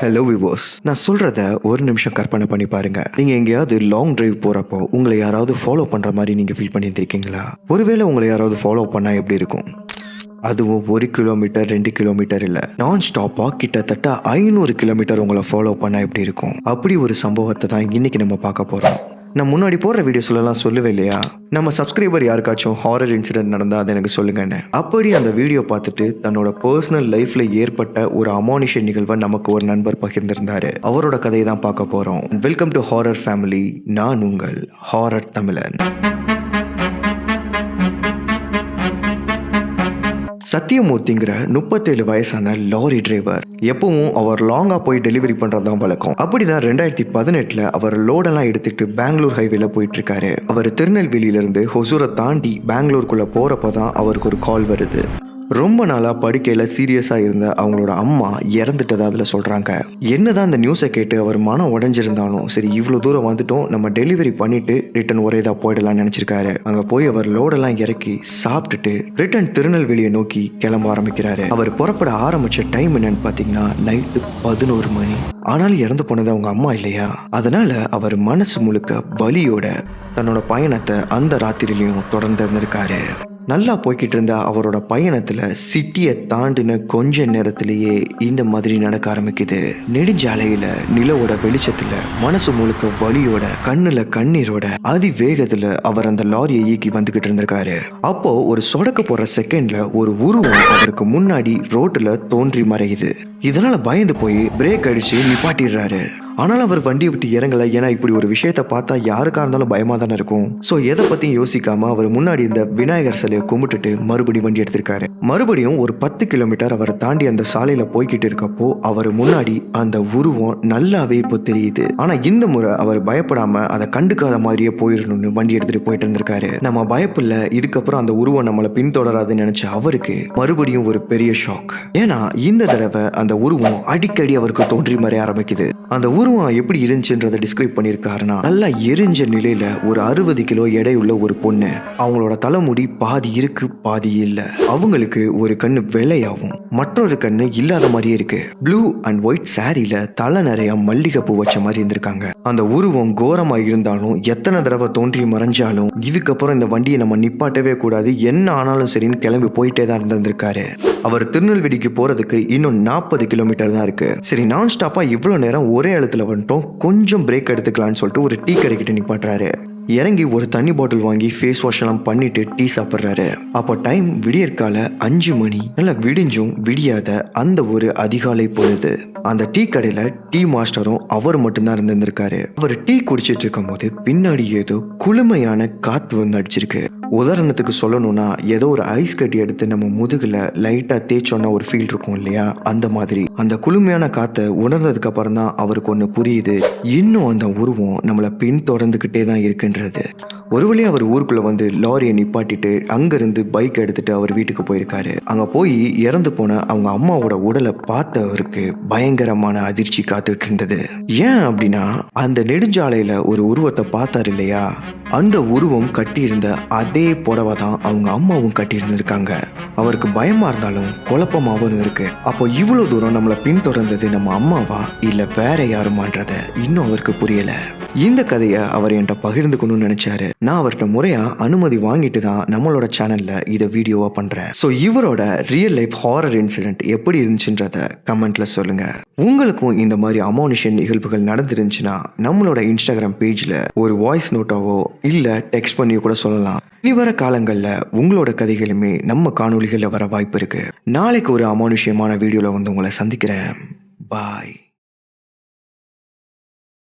Hello விவோஸ் நான் சொல்றத ஒரு நிமிஷம் கற்பனை பண்ணி பாருங்க. நீங்க எங்கேயாவது லாங் டிரைவ் போறப்போ உங்களை யாராவது ஃபாலோ பண்ற மாதிரி நீங்க ஃபீல் பண்ணியிருந்திருக்கீங்களா? ஒருவேளை உங்களை யாராவது ஃபாலோ பண்ணா எப்படி இருக்கும்? அதுவும் ஒரு கிலோமீட்டர் ரெண்டு கிலோமீட்டர் இல்லை. நான் ஸ்டாப்பாக கிட்டத்தட்ட ஐநூறு கிலோமீட்டர் உங்களை ஃபாலோ பண்ணால் எப்படி இருக்கும்? அப்படி ஒரு சம்பவத்தை தான் இன்னைக்கு நம்ம பார்க்க போகிறோம் நான் முன்னாடி போடுற வீடியோஸ்லாம் சொல்லவே இல்லையா? நம்ம சப்ஸ்கிரைபர் யாருக்காச்சும் ஹாரர் இன்சிடென்ட் நடந்தால் அதை எனக்கு சொல்லுங்கன்னு. அப்படி அந்த வீடியோ பார்த்துட்டு தன்னோட பர்சனல் லைஃப்ல ஏற்பட்ட ஒரு அமானுஷ நிகழ்வை நமக்கு ஒரு நண்பர் பகிர்ந்திருந்தாரு. அவரோட கதையை தான் பார்க்க போகிறோம் வெல்கம் டு ஹாரர் ஃபேமிலி நான் உங்கள் ஹாரர் தமிழன் சத்தியமூர்த்திங்கிற முப்பத்தேழு வயசான லாரி டிரைவர். எப்பவும் அவர் லாங்கா போய் டெலிவரி பண்றதுதான் வழக்கம். அப்படிதான் ரெண்டாயிரத்தி பதினெட்டுல அவர் லோடெல்லாம் எடுத்துட்டு பெங்களூர் ஹைவேல போயிட்டு இருக்காரு அவர் திருநெல்வேலியில இருந்து ஹொசூரை தாண்டி பெங்களூருக்குள்ள போறப்பதான் அவருக்கு ஒரு கால் வருது. ரொம்ப நாளாக படுக்கையில் சீரியஸாக இருந்த அவங்களோட அம்மா இறந்துட்டதா அதில் சொல்கிறாங்க என்னதான் அந்த நியூஸை கேட்டு அவர் மனம் உடஞ்சிருந்தாலும் சரி இவ்வளோ தூரம் வந்துட்டோம் நம்ம டெலிவரி பண்ணிட்டு ரிட்டன் ஒரே இதாக போயிடலாம்னு நினச்சிருக்காரு. அங்கே போய் அவர் லோடெல்லாம் இறக்கி சாப்பிட்டுட்டு ரிட்டன் திருநெல்வேலியை நோக்கி கிளம்ப ஆரம்பிக்கிறாரு. அவர் புறப்பட ஆரம்பிச்ச டைம் என்னன்னு பார்த்தீங்கன்னா நைட்டு பதினோரு மணி. ஆனாலும் இறந்து போனது அவங்க அம்மா இல்லையா? அதனால அவர் மனசு முழுக்க வலியோட தன்னோட பயணத்தை அந்த ராத்திரிலையும் தொடர்ந்து இருந்திருக்காரு. நல்லா போய்கிட்டு இருந்த அவரோட பயணத்துல சிட்டியை தாண்டின கொஞ்ச நேரத்திலேயே இந்த மாதிரி நடக்க ஆரம்பிக்குது. நெடுஞ்சாலையில நிலவோட வெளிச்சத்துல மனசு முழுக்க வலியோட கண்ணுல கண்ணீரோட அதிவேகத்துல அவர் அந்த லாரியை இயக்கி வந்துகிட்டு இருந்திருக்காரு. அப்போ ஒரு சொடக்க போற செகண்ட்ல ஒரு உருவம் அவருக்கு முன்னாடி ரோட்டுல தோன்றி மறையுது. இதனால பயந்து போய் பிரேக் அடிச்சு நிப்பாட்டிடுறாரு. ஆனால் அவர் வண்டியை விட்டு இறங்கல. ஏன்னா இப்படி ஒரு விஷயத்த பார்த்தா யாருக்கா இருந்தாலும் பயமா தானே இருக்கும். ஸோ எதை பத்தியும் யோசிக்காம அவர் முன்னாடி இந்த விநாயகர் சிலையை கும்பிட்டுட்டு மறுபடியும் வண்டி எடுத்திருக்காரு. மறுபடியும் ஒரு பத்து கிலோமீட்டர் அவரை தாண்டி அந்த சாலையில போய்கிட்டு இருக்கப்போ அவர் முன்னாடி அந்த உருவம் நல்லாவே இப்போ தெரியுது. ஆனா இந்த முறை அவர் பயப்படாம அதை கண்டுக்காத மாதிரியே போயிடணும்னு வண்டி எடுத்துட்டு போயிட்டு இருந்திருக்காரு. நம்ம பயப்பில்ல இதுக்கப்புறம் அந்த உருவம் நம்மளை பின்தொடராதுன்னு நினைச்ச அவருக்கு மறுபடியும் ஒரு பெரிய ஷாக் ஏன்னா இந்த தடவை அந்த உருவம் அடிக்கடி அவருக்கு தோன்றி மறைய ஆரம்பிக்குது. அந்த உருவம் எப்படி இருந்துச்சுன்றதை டிஸ்கிரைப் பண்ணியிருக்காருன்னா நல்லா எரிஞ்ச நிலையில ஒரு அறுபது கிலோ எடையுள்ள ஒரு பொண்ணு. அவங்களோட தலைமுடி பாதி இருக்கு பாதி இல்ல. அவங்களுக்கு ஒரு கண்ணு வெள்ளையாகும் மற்றொரு கண்ணு இல்லாத மாதிரியே இருக்கு. ப்ளூ அண்ட் ஒயிட் சாரியில தலை நிறைய மல்லிகை பூ வச்ச மாதிரி இருந்திருக்காங்க. அந்த உருவம் கோரமா இருந்தாலும் எத்தனை தடவை தோன்றி மறைஞ்சாலும் இதுக்கப்புறம் இந்த வண்டியை நம்ம நிப்பாட்டவே கூடாது என்ன ஆனாலும் சரின்னு கிளம்பி போயிட்டே தான் இருந்திருக்காரு அவர் திருநெல்வேலிக்கு போறதுக்கு இன்னும் நாற்பது கிலோமீட்டர் தான் இருக்கு. சரி நான் ஸ்டாப்பா இவ்வளோ நேரம் ஒரே இடத்துல வந்துட்டோம். கொஞ்சம் பிரேக் எடுத்துக்கலாம்னு சொல்லிட்டு ஒரு டீ கடைக்கிட்ட நிப்பாட்டுறாரு. இறங்கி ஒரு தண்ணி பாட்டில் வாங்கி ஃபேஸ் வாஷ் எல்லாம் பண்ணிட்டு டீ சாப்பிட்றாரு. அப்போ டைம் விடியற்கால அஞ்சு மணி. நல்லா விடிஞ்சும் விடியாத அந்த ஒரு அதிகாலை பொழுது. அந்த டீ கடையில டீ மாஸ்டரும் அவர் மட்டும்தான் இருந்திருந்திருக்காரு. அவர் டீ குடிச்சிட்டு இருக்கும் போது பின்னாடி ஏதோ குளுமையான காத்து வந்து அடிச்சிருக்கு. உதாரணத்துக்கு சொல்லணும்னா ஏதோ ஒரு ஐஸ் கட்டி எடுத்து நம்ம முதுகுல லைட்டா தேய்ச்சோன்னா ஒரு ஃபீல் இருக்கும் இல்லையா? அந்த மாதிரி. அந்த குளுமையான காத்தை உணர்ந்ததுக்கு அப்புறம் தான் அவருக்கு ஒன்று புரியுது. இன்னும் அந்த உருவம் நம்மளை பின் தொடர்ந்துக்கிட்டே தான் இருக்குன்றது. ஒரு வழியாக அவர் ஊருக்குள்ள வந்து லாரியை நிப்பாட்டிட்டு அங்கிருந்து பைக் எடுத்துட்டு அவர் வீட்டுக்கு போயிருக்காரு. அங்க போய் இறந்து போன அவங்க அம்மாவோட உடலை பார்த்த அவருக்கு பயங்கரமான அதிர்ச்சி காத்துட்டு இருந்தது. ஏன் அப்படின்னா அந்த நெடுஞ்சாலையில ஒரு உருவத்தை பார்த்தாரு இல்லையா? அந்த உருவம் கட்டியிருந்த அதே புடவை தான் அவங்க அம்மாவும் கட்டியிருந்திருக்காங்க. அவருக்கு பயமா இருந்தாலும் குழப்பமாவும் இருக்கு. அப்போ இவ்வளவு தூரம் நம்மளை பின்தொடர்ந்தது நம்ம அம்மாவா? இல்ல வேற யாருமான்றத இன்னும் அவருக்கு புரியல. இந்த கதையை அவர் என்கிட்ட பகிர்ந்துக்கணும்னு நினைச்சாரு. நான் அவர்கிட்ட முறையா அனுமதி வாங்கிட்டு தான் நம்மளோட சேனல்ல இதை வீடியோவா பண்றேன். ஸோ இவரோட ரியல் லைஃப் ஹாரர் இன்சிடென்ட் எப்படி இருந்துச்சுன்றத கமெண்ட்ல சொல்லுங்க. உங்களுக்கும் இந்த மாதிரி அமானுஷன் நிகழ்வுகள் நடந்துருந்துச்சுன்னா நம்மளோட இன்ஸ்டாகிராம் பேஜ்ல ஒரு வாய்ஸ் நோட்டாவோ இல்ல டெக்ஸ்ட் பண்ணியோ கூட சொல்லலாம். இனி வர காலங்களில் உங்களோட கதைகளுமே நம்ம காணொளிகளில் வர வாய்ப்பு இருக்கு. நாளைக்கு ஒரு அமானுஷ்யமான வீடியோவில் வந்து உங்களை சந்திக்கிறேன். பாய்